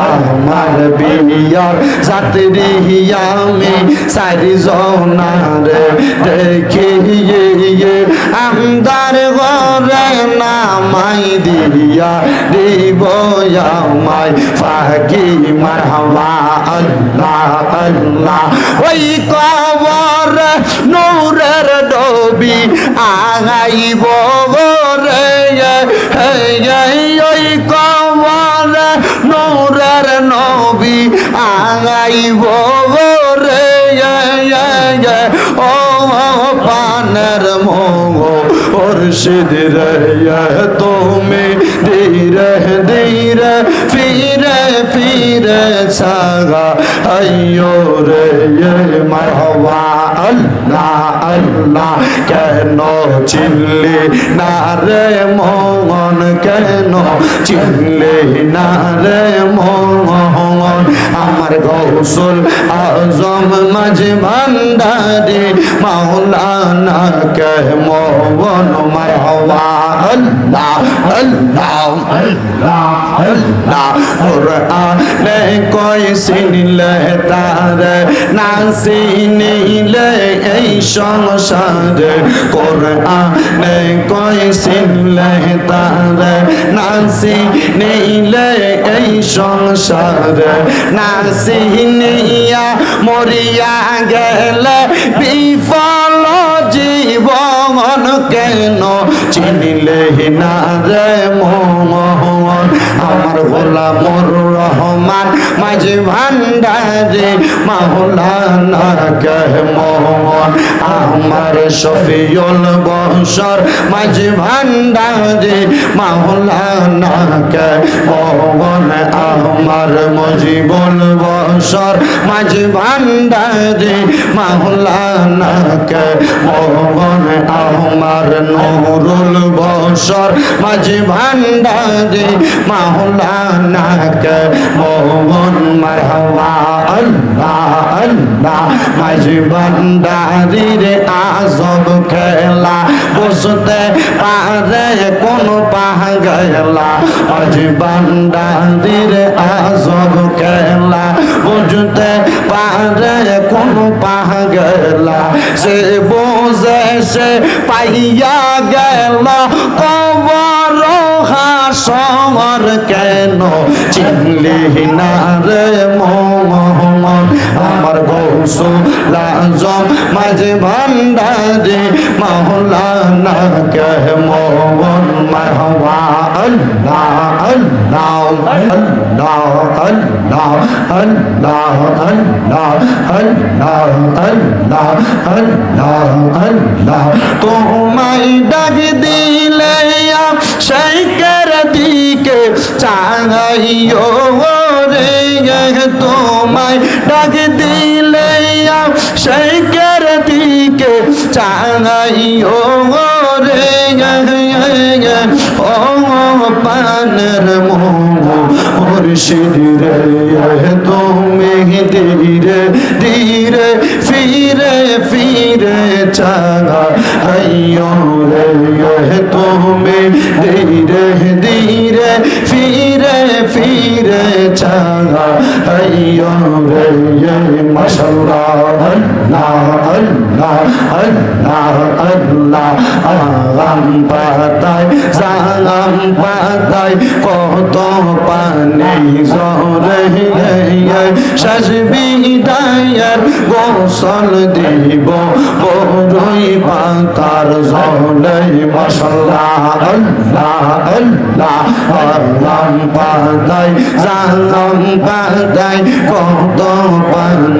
আমার বিয়ার যাত্রী আমি সারি জনারে দেখিয়ে আমদার ঘরে নামাই দিয়া দিব আমায়। ফাঁকি, মারহাবা, আল্লাহ আল্লাহ। ওই কবর নূরের ডবি আগাইব রে खुर्शीद रह तो में धीरे धीरे फिरे फिरे सागा अयो रे ये मरहवा अल्लाह আল্লাহ আল্লাহ কেন চিনলি না রে মোহন কেন চিনলি না রে মোহন আমার গৌসুল আজম মাঝে ভান্ডারি মাওলানা কে মোহন মারহবা আল্লাহ আল্লাহ আল্লাহ আল্লাহ কুরআনে কই সিনলে তার না সিনিলে এই সংসারে কোরআনে কই সিনলে তার না সিনিলে এই সংসারে না সিনিয়া মরিয়া গেলে বিফল জীবন কেন চিনিলে না রে আমার গোলামর রহমান মাঝে ভান্ডারে মাওলানা কে মোহন, আমার শফিউল বংশর মাঝে ভান্ডারে মাওলানা কে মোহন, আমার মজিবুল বংশর মাঝে ভান্ডারে মাওলানা কে মোহন, আমার নুরুল বংশর মাঝে ভান্ডারে মাওলানা মোহন মারহাবা আল্লাহ আল্লাহ। মাঝে ভান্ডারে আজব খেলা বসতে পারে কোন পাহাগলা মাঝে ভান্ডারির আজব খেলা। বুঝতে পারে কোন পাহাগলা সে বোঝে সে পাইয়া গেল। কবর হাসর কেন চিনলি না রে মোহন আমার গৌসু লাজম মাঝে ভান্ডারে মাওলানা কে মোহন মারহবা আল্লাহ আল্লাহ আল্লাহ আল্লাহ আল্লাহ আল্লাহ আল্লাহ আল্লাহ আল্লাহ আল্লাহ তোমায় ডাক দিলে শেখের দিকে চাঙাইও রে, তোমায় ডাক দিলে শেখের দিকে চাঙাইও রে ও পানের মুর্শিদ রে, তুমি ধীরে ধীরে ফিরে ফিরে চাঙা আইয়ো রে, তুমি ধীরে ধীরে ফিরে ফিরে চাঙা আইয়ো রে মাশাল্লাহ আল্লাহ। আল্লাহ আল্লাহ আল্লাহ আগাম পাতায় সালাম পাতায় কত পানি জরে শেষ বিদায়ের গোসল দিব বড়ই পাতার জলে মশাল্লাহ আল্লাহ আল্লাহ পাতায় কত পানি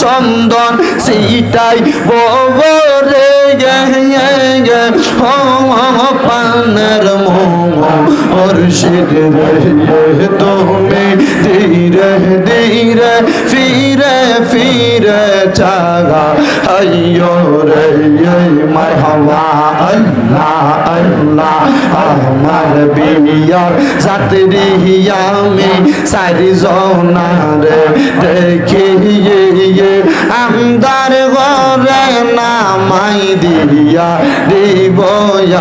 চন্দন সিটাইব রে ও পানের মুর্শিদ রে তুমি ধীরে ধীরে ফিরে ফিরে চাগা। আইয়ো রে মারহাবা, আল্লাহ আল্লাহ, আমার বিয়ার যাত্রী আমি সারি জনার দেখিয়ে আমদার ঘরে নামাই দিয়া দিব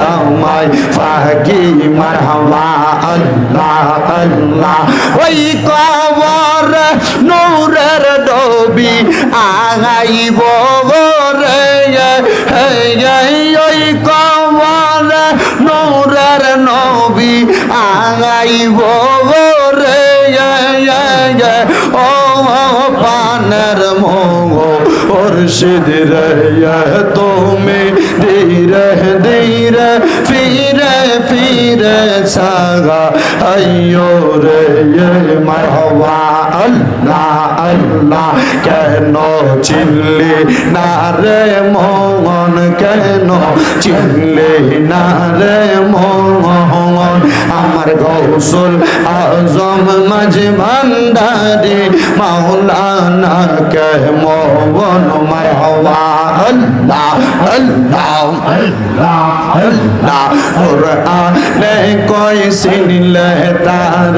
আমায়। ফাঁকি মারহাবা, আল্লাহ আল্লাহ। ওই কবর নূরের ডবি আগাইব রে ওই কবর নূরের নবী আগাইব রে ও পানের মোহ মুর্শিদ রে তুমি ধীরে ধীরে ফিরে ফিরে সাগা। আইয়ো রে মারহবা আল্লাহ আল্লাহ, কেন চিনলি না রে মোহন কেন চিনলি না রে মোহন আমার গৌসুল আজম মাঝ ভান্ডারি মাওলানা কে মোবন মারহবা আল্লাহ আল্লাহ আল্লাহ। আল্লাহ কোরআনে কই সিনলে তার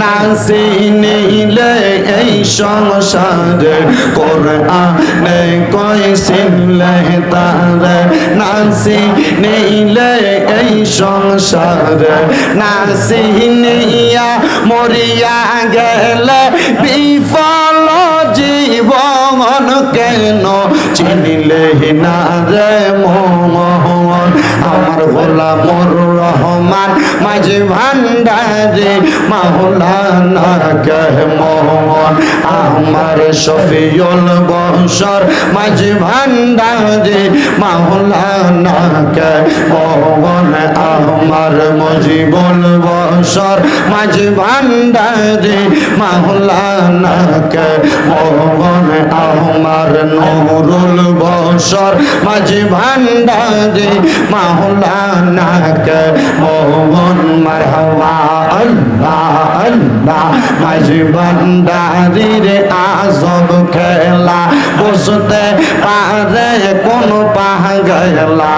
না সিনিলে এই সংসার কোরআনে কই সিনলে তার না সিনিলে এই সংসার না সিনিয়া মরিয়া গেলে বিফল জীবন কেন চিনিলে না রে মোহন আমার গোলামর রহমান মাঝে ভান্ডারে মাওলানা কে মোহন। আমার শফিউল বংশর মাঝে ভান্ডারে মাওলানা কে মোহন। আমার মজিবুল বংশর মাঝে ভান্ডারে মাওলানা কে মোহন। আমার নুরুল বংশর মাঝে ভান্ডারে মাওলানা কে মোহন, মারহাবা, আল্লাহ আল্লাহ মাঝে ভান্ডারির আজব খেলা, বুঝতে পারে কোন পাগলা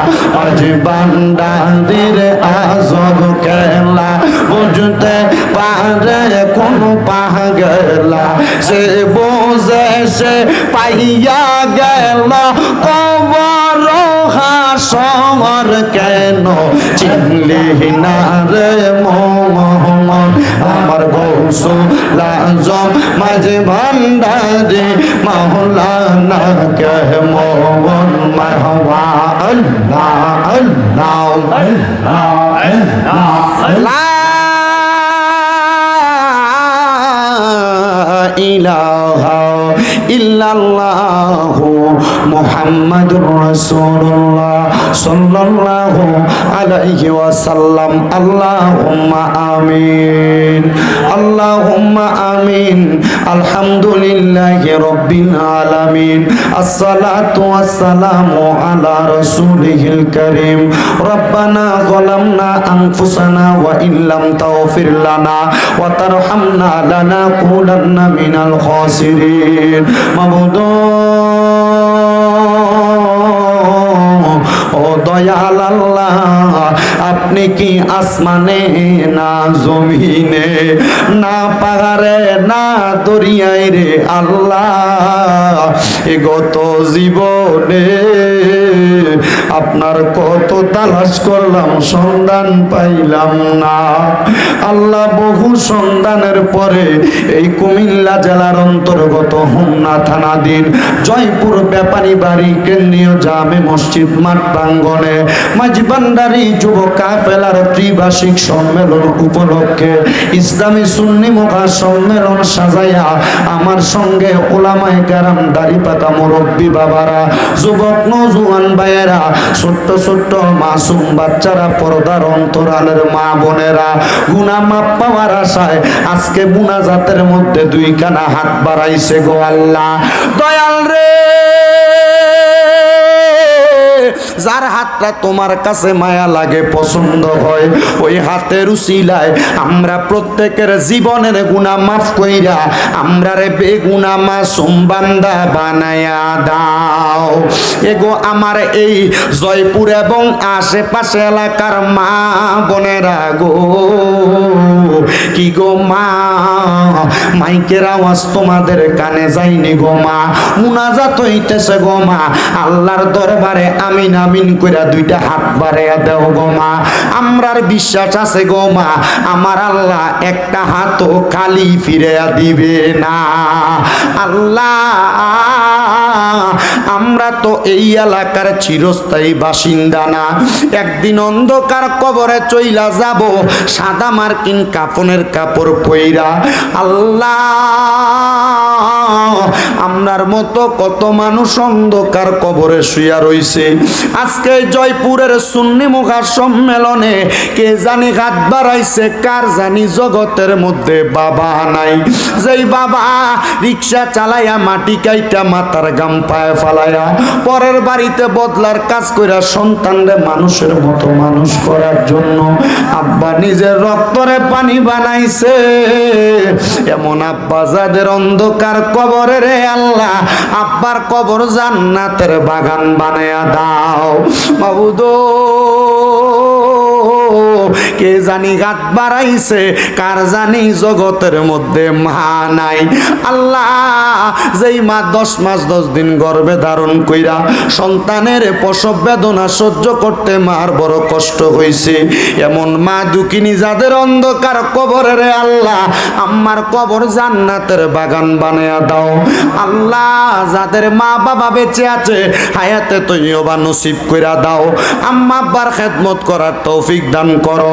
ভান্ডারির আজব খেলা, বুঝতে পারে কোন পাগলা সে বোঝে সে পাইয়া গেল কবর হাসর কেন চিনলি না রে মোহন আমার গৌসুল আজম মাঝে ভান্ডারে মাওলানা কে মোহন মারহাবা আল্লাহ আল্লাহ আল্লাহ আল্লাহ ইলাহা ইল্লাল্লাহু মুহাম্মাদুর রাসূলুল্লাহ সাল্লাল্লাহু আলাইহি ওয়াসাল্লাম। আল্লাহুম্মা আমিন। আল্লাহুম্মা আমিন। আলহামদুলিল্লাহি রাব্বিল আলামিন। আসসালাতু ওয়াসসালামু আলা রাসূলিহিল কারীম। রব্বানা যালামনা মিনাল খাসিরিন। মাবুদ দয়াল আল্লাহ আপনি কি আসমানে না জমিনে, না পাহাড়ে, না দরিয়ায় রে আল্লাহ, এগত গত জীবনে। আপনার কত তালাশ করলাম, সন্ধান পাইলাম না। আল্লাহ বহু সন্ধানের পরে এই কুমিল্লা জেলার অন্তর্গত হোমনা থানাধীন জয়পুর ব্যাপারী বাড়ি কেন্দ্রীয় জামে মসজিদ মাঠ প্রাঙ্গনে মাঝি ভান্ডারি যুব কাফেলার ত্রিবার্ষিক সম্মেলন উপলক্ষে ইসলামী সুন্নি মুখা সম্মেলন সাজাইয়া আমার সঙ্গে ওলামায় কারাম দাড়ি পাতা মুরব্বী বাবারা, যুবক নজুয়ান ভাইয়েরা ছোট্ট ছোট্ট মাসুম বাচ্চারা পর্দার অন্তরালের মা বোনেরা গুনা মাপ পাওয়ার আশায় আজকে বুনা জাতের মধ্যে দুই কানা হাত বাড়াইছে গো আল্লাহ। দয়াল রে যার হাতটা তোমার কাছে মায়া লাগে, পছন্দ হয়, ওই হাতের উসিলায় আমরা প্রত্যেকের জীবনের গুণা মাফ কইরা আমরা রে বেগুনা মাসুম বান্দা বানায়া দাও। এগো আমার এই জয়পুর এবং আশেপাশে এলাকার মা বোনেরা গো, কি গো মা, মাইকের আওয়াজ তোমাদের কানে যায়নি গো মা, মুনাজাত হইতেছে গো মা, আল্লাহর দরবারে আমিন আমিন কইরা দুইটা হাত বাড়াইয়া দেও গো মা। আমরার বিশ্বাস আছে গো মা, আমার আল্লাহ একটা হাতও খালি ফিরিয়া দিবে না। আল্লাহ, আমরা তো এই এলাকার চিরস্থায়ী বাসিন্দা না। একদিন অন্ধকার কবরে চইলা যাব, সাদা মার্কিন কাপনের কাপড় পইরা। আল্লাহ আমরার মতো কত মানুষ অন্ধকার কবরে শুয়া রইছে। আজকে জয়পুরের সুন্নি মুখা সম্মেলনে কে জানি হাত বাড়াইছে, কার জানি জগতের মধ্যে বাবা নাই। যেই বাবা রিক্সা চালাইয়া মাটি কাইটা মাথার গাম পায়ে ফালাইয়া পরের বাড়িতে বদলার কাজ কইরা সন্তানরে মানুষের মতো মানুষ করার জন্য আব্বা নিজের রক্তরে পানি বানাইছে। এমন আব্বা যাদের অন্ধকার কবরে রে আল্লাহ আব্বার কবর জান্নাতের বাগান বানায়া দাও। বাবুদো কে জানি গাত বাড়াইছে? কার জানি জগতের মধ্যে মা নাই? আল্লাহ, যেই মা দশ মাস দশ দিন গর্ভে ধারণ কইরা সন্তানের প্রসব বেদনা সহ্য করতে মার বড় কষ্ট হইছে। এমন মা দুঃখিনী যাদের অন্ধকার কবরে রে আল্লাহ, আম্মার কবর জান্নাতের বাগান বানায়া দাও। আল্লাহ, যাদের মা বাবা বেঁচে আছে, হায়াতে তৈবা নসিব কইরা দাও। আম্মা আব্বার খেদমত করার তৌফিক দান করো।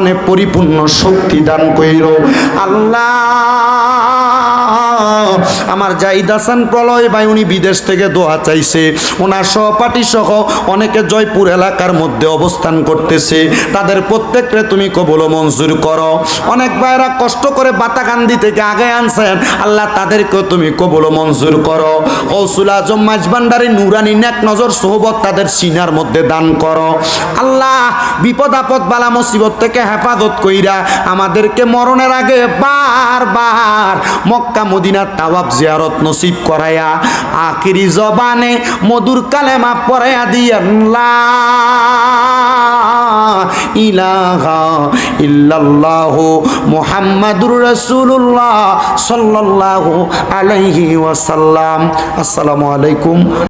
পরিপূর্ণ শক্তি দান কইর। আল্লাহ আমার জাহিদ হাসান প্রলয় ভাই, উনি বিদেশ থেকে দোয়া চাইছে। ওনার সহপাঠী সহ অনেকে জয়পুর এলাকার মধ্যে অবস্থান করতেছে। তাদের প্রত্যেককে তুমি কবল মঞ্জুর করো। অনেক ভাইরা কষ্ট করে বাতাকান্দি থেকে আগে আনছেন। আল্লাহ তাদেরকেও তুমি কবল মঞ্জুর করো। কৌসুল আজম মাঝবান্ডারি নুরানি নেক নজর সোহবত তাদের সিনার মধ্যে দান করো। আল্লাহ বিপদ আপদ বালা মুসিবত থেকে হেফাজত কইরা আমাদেরকে মরণের আগে বারবার মক্কা, মদিনার তাওয়াব জিয়ারত নসিব করায়া আখিরি জবানে মধুর কালেমা পড়াইয়া দিয়েন ইলাহা ইল্লাল্লাহ মুহাম্মাদুর রাসূলুল্লাহ আলাইহি ওয়াসাল্লাম। আসসালামু আলাইকুম।